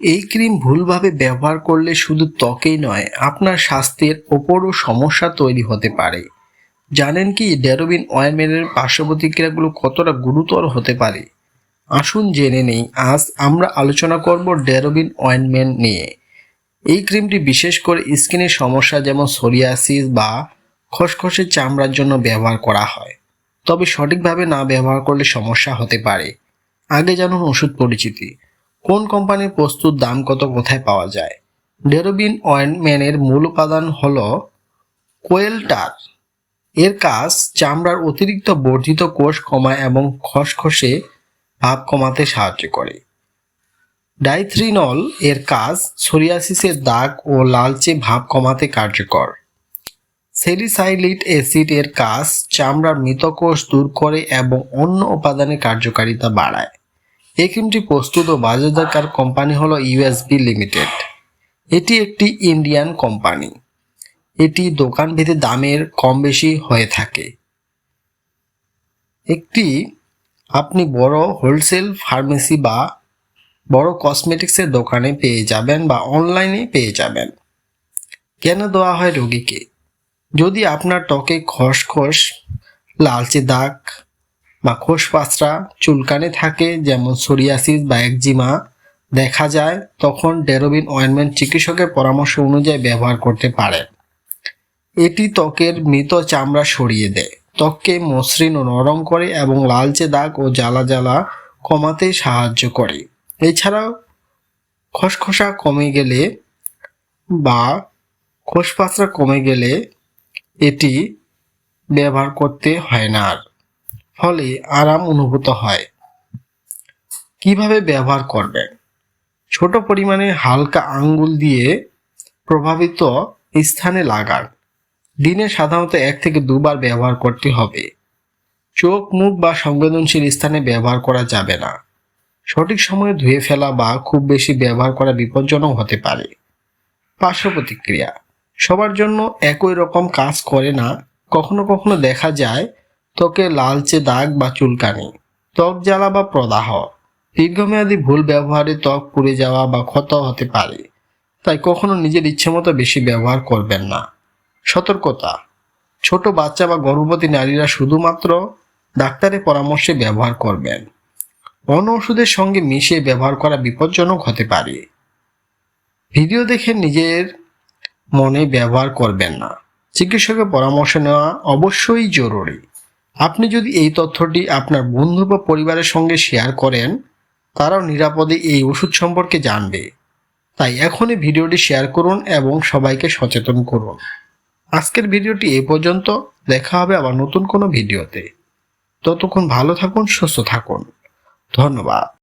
এই ক্রিম ভুলভাবে ব্যবহার করলে শুধু ত্বকেই নয়, আপনার স্বাস্থ্যের ওপরও সমস্যা তৈরি হতে পারে। জানেন কি, ডেরোবিন অয়েলমেন্টের পার্শ্ব প্রতিক্রিয়াগুলো কতটা গুরুতর হতে পারে? আসুন জেনে নেই, আজ আমরা আলোচনা করব ডেরোবিন অয়েনমেন্ট নিয়ে। এই ক্রিমটি বিশেষ করে স্কিনের সমস্যা যেমন সোরিয়াসিস বা খসখসে চামড়ার জন্য ব্যবহার করা হয়। তবে সঠিকভাবে না ব্যবহার করলে সমস্যা হতে পারে। আগে জানুন ওষুধ পরিচিতি। কোন কোম্পানির প্রস্তুত দাম কত কোথায় পাওয়া যায়? ডেরোবিন অয়েনমেন্টের মূল উপাদান হল কোয়েলটার। এর কাজ চামড়ার অতিরিক্ত বর্ধিত কোষ কমায় এবং খসখসে ভাব কমাতে সাহায্য করে। ডাইথ্রিনল এর কাজ সোরিয়াসিসের দাগ ও লালচে ভাব কমাতে কার্যকর। সেলিসাইলিট অ্যাসিড এর কাজ চামড়ার মৃত কোষ দূর করে এবং অন্য উপাদানের কার্যকারিতা বাড়ায়। এই ক্রিমটি প্রস্তুত ও বাজারজাতকার কোম্পানি হলো ইউএসবি লিমিটেড। এটি একটি ইন্ডিয়ান কোম্পানি। এটি দোকান ভেদে দামের কম বেশি হয়ে থাকে। একটি আপনি বড় হোলসেল ফার্মেসি বা বড় কসমেটিক্সের দোকানে পেয়ে যাবেন বা অনলাইনে পেয়ে যাবেন। কেন দেওয়া হয় রোগীকে? যদি আপনার ত্বকে খসখস, লালচে দাগ বা খোসপাঁচড়া চুলকানে থাকে, যেমন সোরিয়াসিস বা একজিমা। দেখা যায়, তখন ডেরোবিন অয়েনমেন্ট চিকিৎসকের পরামর্শ অনুযায়ী ব্যবহার করতে পারেন। এটি ত্বকের মৃত চামড়া সরিয়ে দেয়। ত্বককে মসৃণ ও নরম করে এবং লালচে দাগ ও জ্বালা জ্বালা কমাতে সাহায্য করে। এছাড়াও, খসখসা কমে গেলে বা খোসপাঁচড়া কমে গেলে এটি ব্যবহার করতে হয় না আর। ফলে আরাম অনুভূত হয়। কীভাবে ব্যবহার করবেন? ছোট পরিমাণে হালকা আঙ্গুল দিয়ে প্রভাবিত স্থানে লাগান। দিনে সাধারণত এক থেকে দুবার ব্যবহার করতে হবে। চোখ, মুখ বা সংবেদনশীল স্থানে ব্যবহার করা যাবে না। সঠিক সময়ে ধুয়ে ফেলা বা খুব বেশি ব্যবহার করা বিপজ্জনক হতে পারে। পার্শ্ব প্রতিক্রিয়া। সবার জন্য একই রকম কাজ করে না। কখনো কখনো দেখা যায় ত্বকে লালচে দাগ বা চুলকানি, ত্বক জ্বালা বা প্রদাহ, দীর্ঘমেয়াদী ভুল ব্যবহারে ত্বক পুড়ে যাওয়া বা ক্ষত হতে পারে। তাই কখনো নিজের ইচ্ছে মতো বেশি ব্যবহার করবেন না। সতর্কতা, ছোট বাচ্চা বা গর্ভবতী নারীরা শুধুমাত্র ডাক্তারের পরামর্শে ব্যবহার করবেন। অন্য ওষুধের সঙ্গে মিশিয়ে ব্যবহার করা বিপজ্জনক হতে পারে। ভিডিও দেখে নিজের মনে ব্যবহার করবেন না। চিকিৎসকের পরামর্শ নেওয়া অবশ্যই জরুরি। আপনি যদি এই তথ্যটি আপনার বন্ধু বা পরিবারের সঙ্গে শেয়ার করেন, তারাও নিরাপদে এই ওষুধ সম্পর্কে জানবে। তাই এখনই ভিডিওটি শেয়ার করুন এবং সবাইকে সচেতন করুন। আজকের ভিডিওটি এ পর্যন্ত। দেখা হবে আবার নতুন কোনো ভিডিওতে। ততক্ষণ ভালো থাকুন, সুস্থ থাকুন। ধন্যবাদ।